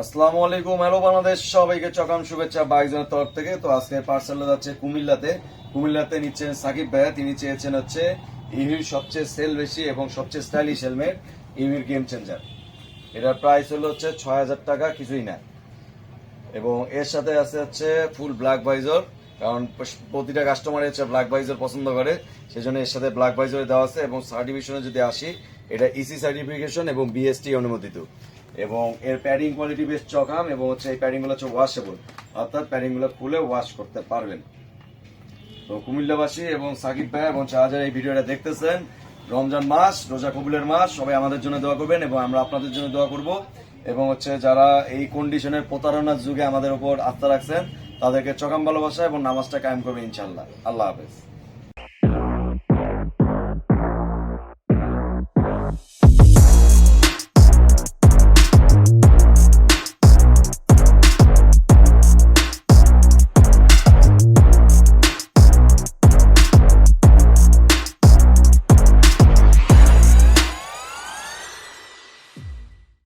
আসসালামু আলাইকুম, হ্যালো বাংলাদেশ, সবাইকে চকাম শুভেচ্ছা বাইকজনের তরফ থেকে। তো আজকে পার্সেল যাচ্ছে কুমিল্লাতে। কুমিল্লাতে নিচ্ছেন সাকিব ভাইয়া, তিনি চেয়েছেন হচ্ছে ইভির সবচেয়ে সেল বেশি এবং সবচেয়ে স্টাইলিশ হেলমেট ইভির গেম চেঞ্জার। এটার প্রাইস হলো হচ্ছে ছয় হাজার টাকা, কিছুই না এবং এর সাথে আছে হচ্ছে ফুল ব্ল্যাক ভাইজর। কারণ প্রতিটা কাস্টমার হচ্ছে ব্ল্যাক ভাইজর পছন্দ করে, সেজন্য এর সাথে ব্ল্যাক ভাইজর দেওয়া আছে এবং সার্টিফিকেশনে যদি আসি, এটা ইসি সার্টিফিকেশন এবং বিএসটি অনুমোদিত। এবং এর প্যাডিং কোয়ালিটি বেশ চকাম এবং হচ্ছে এই প্যাডিংগুলো হচ্ছে ওয়াশেবল অর্থাৎ প্যাডিংগুলো খুলে ওয়াশ করতে পারবেন। তো কুমিল্লাবাসী এবং সাকিব ভাই এবং শাহজাহান এই ভিডিওটা দেখতেছেন। রমজান মাস, রোজা কবুলের মাস, সবাই আমাদের জন্য দোয়া করবেন এবং আমরা আপনাদের জন্য দোয়া করব। এবং হচ্ছে যারা এই কন্ডিশনের প্রতারণার যুগে আমাদের উপর আস্থা রাখছেন তাদেরকে চকাম ভালোবাসা এবং নামাজটা কায়েম করবে ইনশাল্লাহ আল্লাহ হাফেজ।